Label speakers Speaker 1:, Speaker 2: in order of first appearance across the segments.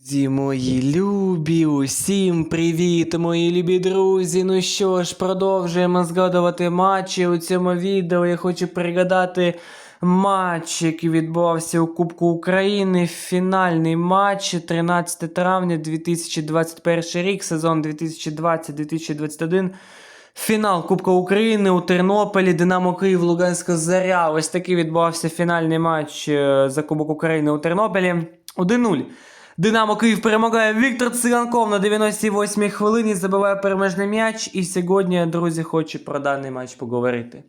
Speaker 1: Друзі, мої любі, усім привіт, мої любі друзі. Ну що ж, продовжуємо згадувати матчі. У цьому відео я хочу пригадати матч, який відбувався у Кубку України. Фінальний матч 13 травня 2021 рік, сезон 2020-2021. Фінал Кубка України у Тернополі, Динамо Київ, Луганська Заря. Ось такий відбувався фінальний матч е, за Кубок України у Тернополі. 1-0. Динамо Київ перемагає Віктор Циганков на 98-й хвилині, забиває переможний м'яч. І сьогодні, друзі, хочу про даний матч поговорити.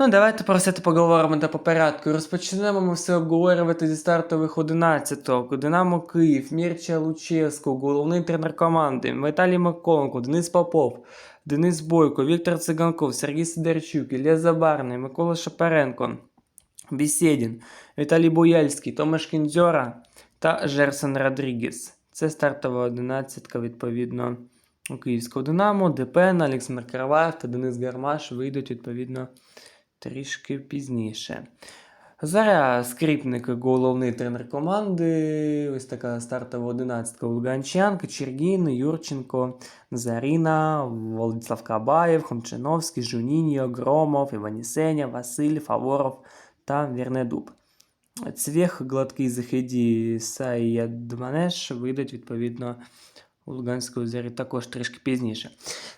Speaker 1: Ну, давайте про все це поговоримо та по порядку. Розпочнемо ми все обговорювати зі стартових 11-ок. Динамо Київ, Мірча Луческу, головний тренер команди, Віталій Маконко, Денис Попов, Денис Бойко, Віктор Циганков, Сергій Сидорчук, Ілля Забарний, Микола Шапаренко, Бісєдін, Віталій Бояльський, Томаш Кіндзьора та Жерсон Родрігес. Це стартова одинадцятка, відповідно, у Київського Динамо, ДПН, Олександр Караваєв та Денис Гармаш вийдуть, відповідно, трішки пізніше. Заря Скрипник, головний тренер команди. Ось така стартова одинадцятка у Луганчан, Кочергін, Юрченко, Заріна, Владислав Кабаєв, Хомчиновський, Жуніньо, Громов, Іванісеня, Василь, Фаворов та Вірнедуб. Цвєх, гладкий захиді Саія Дманеш вийдуть відповідно у Луганської зарі також трішки пізніше.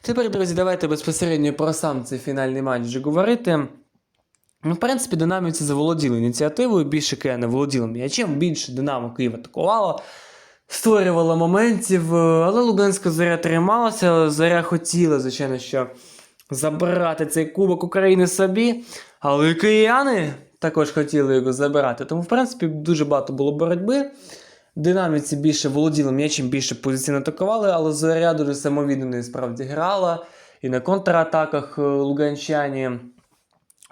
Speaker 1: Тепер, друзі, давайте безпосередньо про сам цей фінальний матч вже говорити. Ну, в принципі, динамівці заволоділи ініціативою, більше Кияни володіли м'ячем, більше Динамо Київ атакувало, створювало моментів, е, але Луганська заря трималася. Заря хотіла, звичайно, що забирати цей Кубок України собі, але кияни також хотіли його забирати. Тому, в принципі, дуже багато було боротьби. Динаміці більше володіли м'ячем, більше позиційно атакували, але Зоря дуже самовіддано справді грала. І на контратаках е, луганчані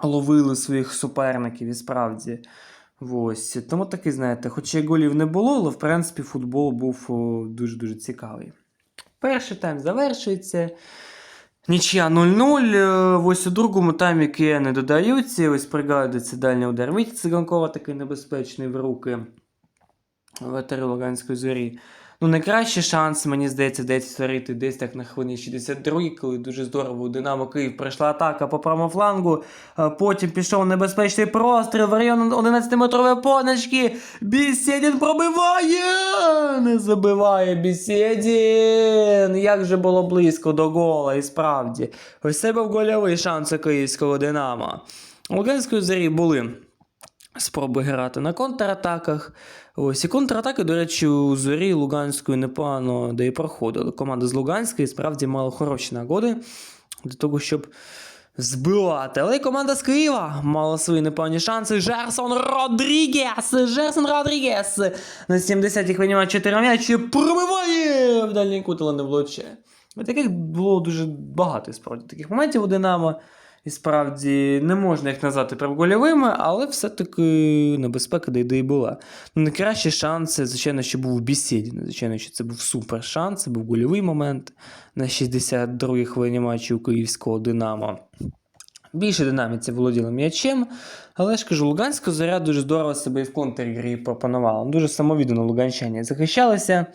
Speaker 1: ловили своїх суперників і справді. Ось. Тому таки, знаєте, хоч і голів не було, але в принципі футбол був дуже-дуже цікавий. Перший тайм завершується. Нічия 0-0. Е, Ось у другому таймі кияни додаються. Ось пригадується дальній удар Віті Циганкова, такий небезпечний в руки ветери Луганської зорі. Ну, найкращий шанс, мені здається, десь створити десь так на хвилині 62 коли дуже здорово у Динамо Київ пройшла атака по правому флангу. а Потім пішов небезпечний простріл в район 11-метрової поночки. Бісєдін пробиває! Не забиває Бісєдін! Як же було близько до гола, і справді. Ось це був гольовий шанс у київського Динамо. У Луганської зорі були спроби грати на контратаках. Ось і контратаки, до речі, у зорі Луганської непогано де і проходили. Команда з Луганської справді мала хороші нагоди для того, щоб збивати. Але команда з Києва мала свої непогані шанси. Жерсон Родрігес! Жерсон Родрігес! На 70-й хвилині матчу 4 м'ячі пробиває в дальній кут, але не влучає. Таких було дуже багато справді таких моментів у Динамо. І справді не можна їх назвати прям-гольовими, але все-таки небезпека де й була. Ну, найкращий шанс, звичайно, що був у бесіді. Звичайно, що це був супер шанс, це був гольовий момент на 62-й хвилині матчу у київського Динамо. Більше динаміці володіли м'ячем, але ж кажу, Луганська зоря дуже здорово себе і в контргрі пропонувала. Дуже самовіддано луганчані захищалися.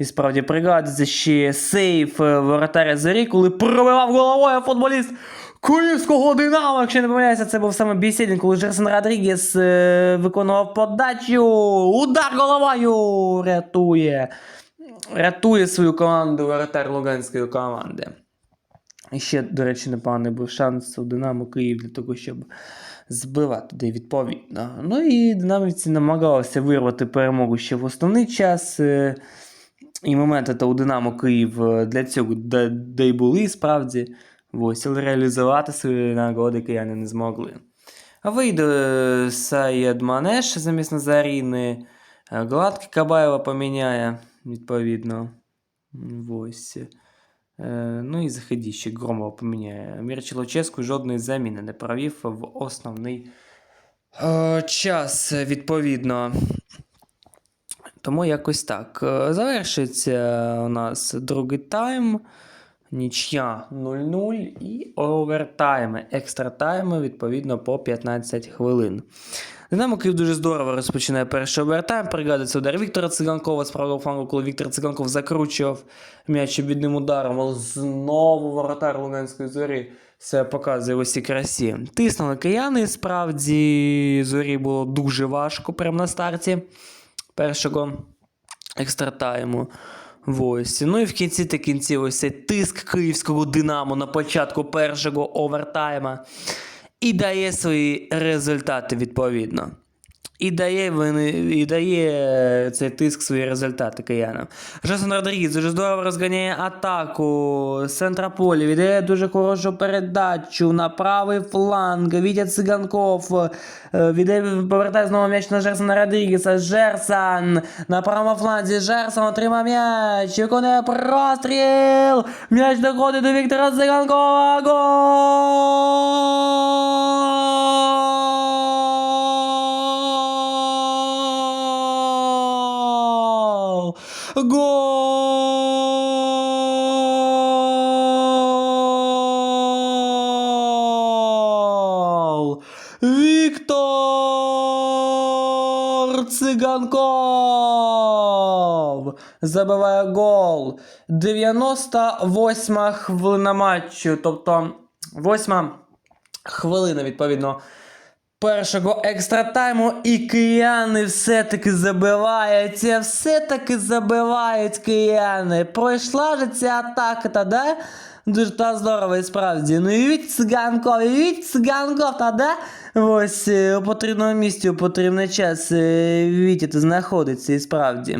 Speaker 1: І справді пригадується ще сейф е, воротаря зорі, коли пробивав головою футболіст Київського Динамо, якщо не помиляюся, це був саме Бісєдін, коли Жерсон Родрігес е, виконував подачу. Удар головою рятує. Рятує свою команду воротар Луганської команди. І ще, до речі, непоганий був шанс у Динамо Київ для того, щоб збивати відповідно. Ну і динамівці намагалися вирвати перемогу ще в основний час. е, І моменти у Динамо Київ е, для цього де й були справді. Ось, реалізувати свої нагоди кияни не змогли. Вийде Саєд Манеш замість Назаріни. е, Гладкий Кабаєва поміняє, відповідно. Ось. Е, Ну і заході ще Громова поміняє. Мірчі Луческу жодної заміни не провів в основний е, час, відповідно. Тому якось так. Завершиться у нас другий тайм. Нічия 0-0 і овертайми, екстра тайми, відповідно, по 15 хвилин. Динамо Київ дуже здорово розпочинає перший овертайм. Пригадується удар Віктора Циганкова з правого флангу, коли Віктор Циганков закручував м'яч обідним ударом, але знову воротар Луганської зорі все показує в усій красі. Тиснули кияни, справді зорі було дуже важко прямо на старті першого екстратайму. Ось. Ну і в кінці та кінці ось цей тиск київського Динамо на початку першого овертайма і дає свої результати відповідно. І дає, вони, і дає е, цей тиск свої результати киянам. Жесон Родрігес дуже здорово розганяє атаку з центра поля, віддає дуже хорошу передачу на правий фланг. Вітя Циганков е, віддає, повертає знову м'яч на Жерсона Родрігеса. Жерсан на правому фланзі. Жерсон отримав м'яч. Виконує простріл. М'яч доходить до Віктора Циганкова. Гол! Гол! Віктор Циганков забиває гол. 98 хвилина матчу, тобто 8 хвилина, відповідно, першого екстратайму, і кияни все-таки забиваються, все-таки забивають кияни. Пройшла же ця атака, та да? Дуже та здорово і справді. Ну і від циганков, і від циганков, та да? Ось е, у потрібному місці, у потрібний час е, Вітя знаходиться і справді.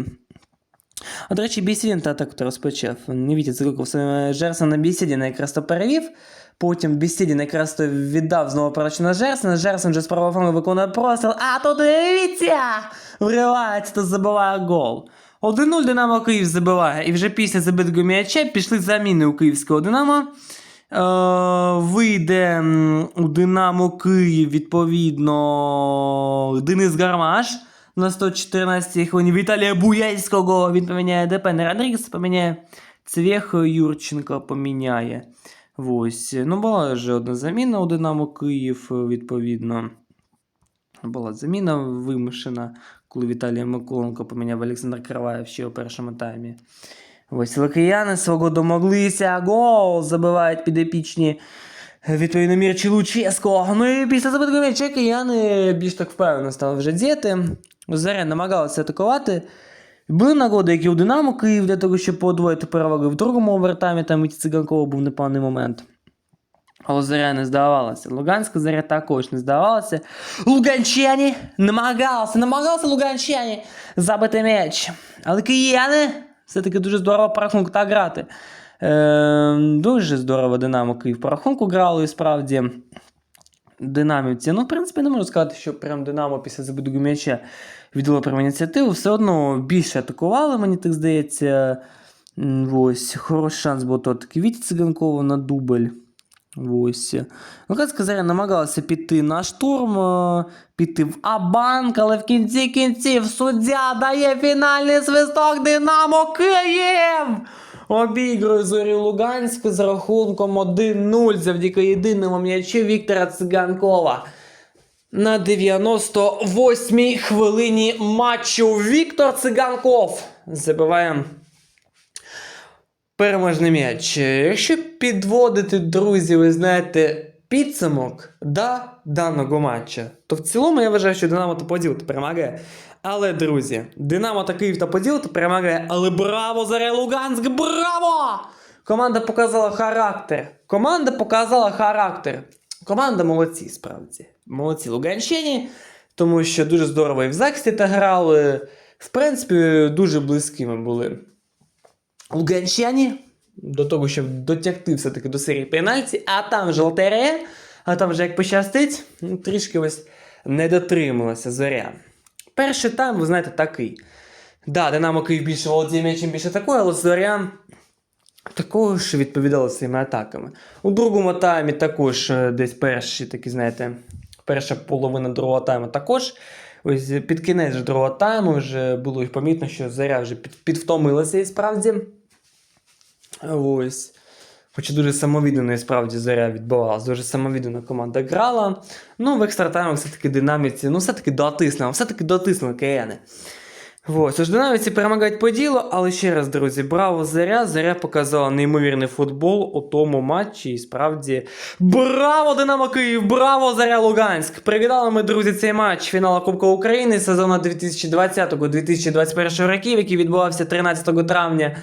Speaker 1: А, до речі, Бісідін та атаку розпочав. Не Вітя Циганков саме Жерсона Бісідіна якраз то перевів. Потім Бісідін якраз то віддав знову передачу на Жерсона. Жерсон вже з правого флангу виконує простріл. А тут дивіться! Вривається та забиває гол. 1-0 Динамо Київ забиває. І вже після забитого м'яча пішли заміни у київського Динамо. Е, вийде у Динамо Київ відповідно Денис Гармаш на 114 й хвилині. Віталія Буяльського він поміняє Депен Родрігес, поміняє Цвєх Юрченко поміняє. Ось. Ну, була вже одна заміна у Динамо Київ, відповідно. Була заміна вимушена, коли Віталій Миколенко поміняв Олександр Криваєв ще у першому таймі. Ось лакияни свого домоглися. Гол забивають підепічні. Відповідно, Мірчі Луческо. Ну і після забитого м'яча кияни більш так впевнено стали вже діяти. Заря намагалися атакувати. Були нагоди, які у Динамо Київ для того, щоб подвоїти переваги в другому овертаймі, там від Циганкова був непевний момент. Але Заря не здавалася. Луганська Заря також не здавалася. Луганчані намагалися, намагалися Луганчані забити м'яч. Але кияни все-таки дуже здорово по рахунку так грати. Е, дуже здорово Динамо Київ по рахунку грали, і справді. Динамівці. Ну, в принципі, не можу сказати, що прям Динамо після забитого м'яча віддало прям ініціативу. Все одно більше атакували, мені так здається. Ось, хороший шанс був таки Віті Циганкова на дубль. Ось. Луганська заря намагалася піти на штурм, е, піти в Абанк, але в кінці кінців суддя дає фінальний свисток Динамо Київ! Обігрує зорі Луганську з рахунком 1-0 завдяки єдиному м'ячу Віктора Циганкова. На 98-й хвилині матчу Віктор Циганков забиває переможний м'яч. Якщо підводити, друзі, ви знаєте, підсумок да, даного матча, то в цілому я вважаю, що Динамо та Поділ перемагає. Але, друзі, Динамо та Київ та Поділ перемагає. Але браво, Заря Луганськ! Браво! Команда показала характер. Команда показала характер. Команда молодці, справді. Молодці Луганщині, тому що дуже здорово і в захисті та грали. В принципі, дуже близькими були Луганщині до того, щоб дотягти все-таки до серії пенальті, а там вже лотерея, а там вже як пощастить, ну, трішки ось не дотрималася зоря. Перший тайм, ви знаєте, такий. Да, Динамо Київ більше володіє м'ячем, більше такою, але зоря також відповідала своїми атаками. У другому таймі також е, десь перші такі, знаєте, перша половина другого тайму також. Ось під кінець другого тайму вже було помітно, що заря вже під, підвтомилася і справді. Ось. Хоча дуже самовіддано і справді заря відбувалася, дуже самовіддана команда грала. Ну, в екстратаймах все-таки динаміці, ну все-таки дотиснули, все-таки дотиснули кияни. Ось, тож динаміці перемагають по ділу, але ще раз, друзі, браво Заря. Заря показала неймовірний футбол у тому матчі. І справді. Браво, Динамо Київ! Браво, Заря Луганськ! Привітали ми, друзі, цей матч фіналу Кубка України сезону 2020-2021 років, який відбувався 13 травня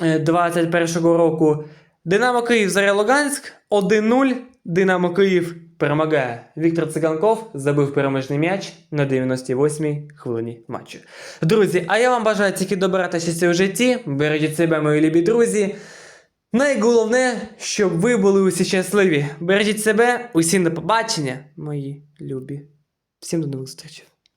Speaker 1: 2021 року. Динамо Київ Заря Луганськ 1-0. Динамо Київ перемагає. Віктор Циганков забив переможний м'яч на 98-й хвилині матчу. Друзі, а я вам бажаю тільки добра та щастя у житті. Бережіть себе, мої любі друзі. Найголовне, щоб ви були усі щасливі. Бережіть себе, усім до побачення, мої любі. Всім до нових зустрічей.